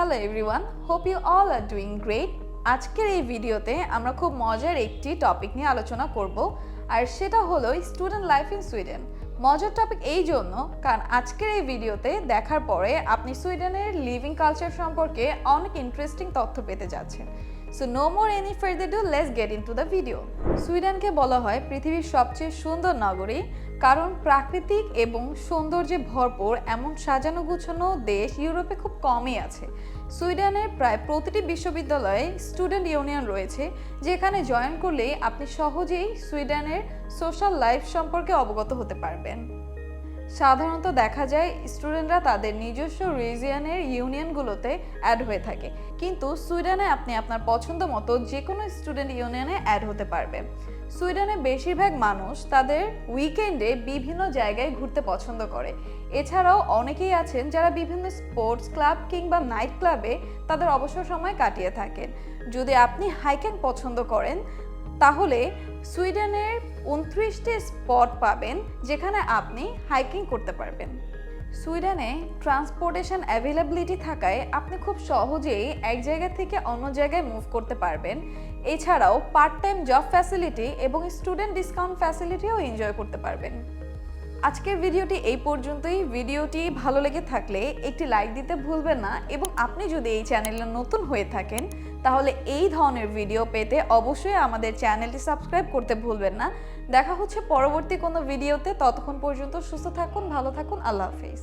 Hello everyone hope you all are doing great আজকের এই ভিডিওতে আমরা খুব মজার একটি টপিক নিয়ে আলোচনা করব, আর সেটা হলো স্টুডেন্ট লাইফ ইন সুইডেন মজার টপিক এই জন্য, কারণ আজকের এই ভিডিওতে দেখার পরে আপনি সুইডেনের লিভিং কালচার সম্পর্কে অনেক ইন্টারেস্টিং তথ্য পেতে যাচ্ছেন। So no more any further ado let's get into the video সুইডেনকে বলা হয় পৃথিবীর সবচেয়ে সুন্দর নগরী কারণ প্রাকৃতিক এবং সৌন্দর্যে ভরপুর এমন সাজানো গুছানো দেশ ইউরোপে খুব কমই আছে। সুইডেনের প্রায় প্রতিটি বিশ্ববিদ্যালয়ে স্টুডেন্ট ইউনিয়ন রয়েছে, যেখানে জয়েন করলে আপনি সহজেই সুইডেনের সোশ্যাল লাইফ সম্পর্কে অবগত হতে পারবেন। সাধারণত দেখা যায় স্টুডেন্টরা তাদের নিজস্ব রিজিয়ানের ইউনিয়নগুলোতে অ্যাড হয়ে থাকে। কিন্তু সুইডেনে আপনি আপনার পছন্দ মতো যে কোনো স্টুডেন্ট ইউনিয়নে অ্যাড হতে পারবেন। সুইডেনে বেশিরভাগ মানুষ তাদের উইকেন্ডে বিভিন্ন জায়গায় ঘুরতে পছন্দ করে। এছাড়াও অনেকেই আছেন যারা বিভিন্ন স্পোর্টস ক্লাব কিংবা নাইট ক্লাবে তাদের অবসর সময় কাটিয়ে থাকেন। যদি আপনি হাইকিং পছন্দ করেন, তাহলে সুইডেনের উনত্রিশটি স্পট পাবেন যেখানে আপনি হাইকিং করতে পারবেন। সুইডেনে ট্রান্সপোর্টেশন অ্যাভেলেবিলিটি থাকায় আপনি খুব সহজেই এক জায়গা থেকে অন্য জায়গায় মুভ করতে পারবেন। এছাড়াও পার্ট টাইম জব ফ্যাসিলিটি এবং স্টুডেন্ট ডিসকাউন্ট ফ্যাসিলিটিও এনজয় করতে পারবেন। আজকের ভিডিওটি এই পর্যন্তই। ভিডিওটি ভালো লেগে থাকলে একটি লাইক দিতে ভুলবেন না এবং আপনি যদি এই চ্যানেলে নতুন হয়ে থাকেন, তাহলে এই ধরনের ভিডিও পেতে অবশ্যই আমাদের চ্যানেলটি সাবস্ক্রাইব করতে ভুলবেন না। দেখা হচ্ছে পরবর্তী কোনো ভিডিওতে ততক্ষণ পর্যন্ত সুস্থ থাকুন, ভালো থাকুন, আল্লাহ হাফিজ।